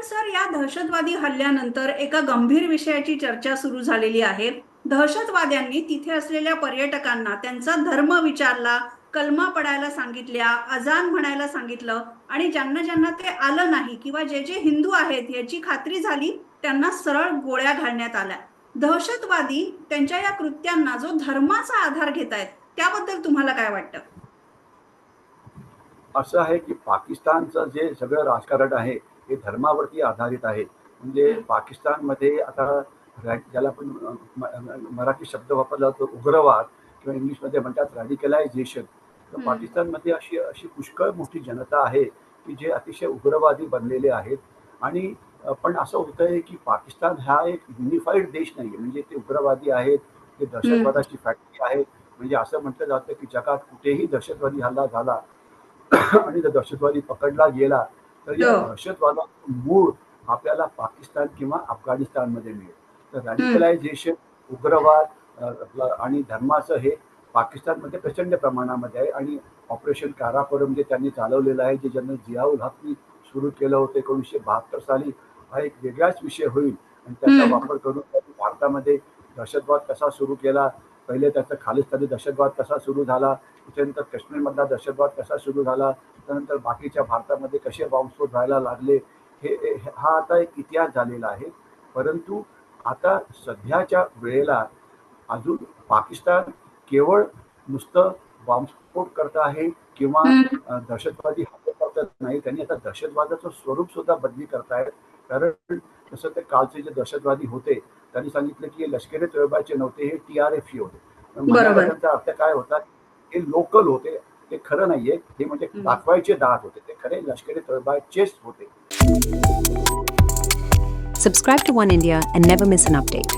पण सर या दहशतवादी हल्ल्यानंतर एका गंभीर विषयाची चर्चा सुरू झालेली आहे. दहशतवाद्यांनी तिथे असलेल्या पर्यटकांना त्यांचा धर्म विचारला कलमा पडायला सांगितल्या अजान म्हणायला सांगितलं आणि ज्यांना ज्यांना ते आलं नाही किंवा जे जे हिंदू आहेत याची खात्री झाली त्यांना सरळ गोळ्या घालण्यात आल्या. दहशतवादी त्यांच्या या कृत्यांना जो धर्माचा आधार घेत आहेत त्याबद्दल तुम्हाला काय वाटतं? असं आहे की पाकिस्तानचं जे सगळं राजकारण आहे हे धर्मावरती आधारित आहे. म्हणजे पाकिस्तानमध्ये आता रॅ- ज्याला आपण मराठी शब्द वापरला जातो उग्रवाद किंवा इंग्लिशमध्ये म्हणतात रॅडिकलायझेशन तर. पाकिस्तानमध्ये अशी अशी पुष्कळ मोठी जनता आहे की जे अतिशय उग्रवादी बनलेले आहेत. आणि पण असं होतं आहे की पाकिस्तान हा एक युनिफाईड देश नाही आहे म्हणजे ते उग्रवादी आहेत ते दहशतवादाची फॅक्टरी आहे. म्हणजे असं म्हटलं जातं की जगात कुठेही दहशतवादी हल्ला झाला आणि जर दहशतवादी पकडला गेला तर या हो. दहशतवादाचं मूळ आपल्याला पाकिस्तान किंवा अफगाणिस्तानमध्ये मिळेल तर रॅडिकलायझेशन उग्रवाद आणि धर्माचं हे पाकिस्तानमध्ये प्रचंड प्रमाणामध्ये आहे आणि ऑपरेशन काराकोरम जे त्यांनी चालवलेलं आहे जे जनरल जियाउल हकनी सुरू केलं होतं एकोणीसशे बहात्तर साली हा एक वेगळाच विषय होईल आणि त्याचा. वापर करून भारतामध्ये दहशतवाद कसा सुरू केला पहिले त्याचा खालिस्तानी दहशतवाद कसा सुरू झाला त्याच्यानंतर काश्मीरमधला दहशतवाद कसा सुरू झाला त्यानंतर बाकीच्या भारतामध्ये कसे बॉम्बस्फोट व्हायला लागले हे हे- आता एक इतिहास झालेला आहे. परंतु आता सध्याच्या वेळेला अजून पाकिस्तान केवळ नुसतं बॉम्बस्फोट करत आहे किंवा दहशतवादी हल्ले करत नाही त्यांनी आता दहशतवादाचं स्वरूप सुद्धा बदली करतायत. कारण तसं ते कालचे जे दहशतवादी होते त्यांनी सांगितलं की हे लष्करी तोयबाचे नव्हते हे टी आर एफ होते बरोबर. त्यांचा अर्थ काय होता हे लोकल होते ते खरं नाहीये हे म्हणजे. दाखवायचे दात होते ते खरे लष्करी तोयबाचेच होते Subscribe to One India and never miss an update.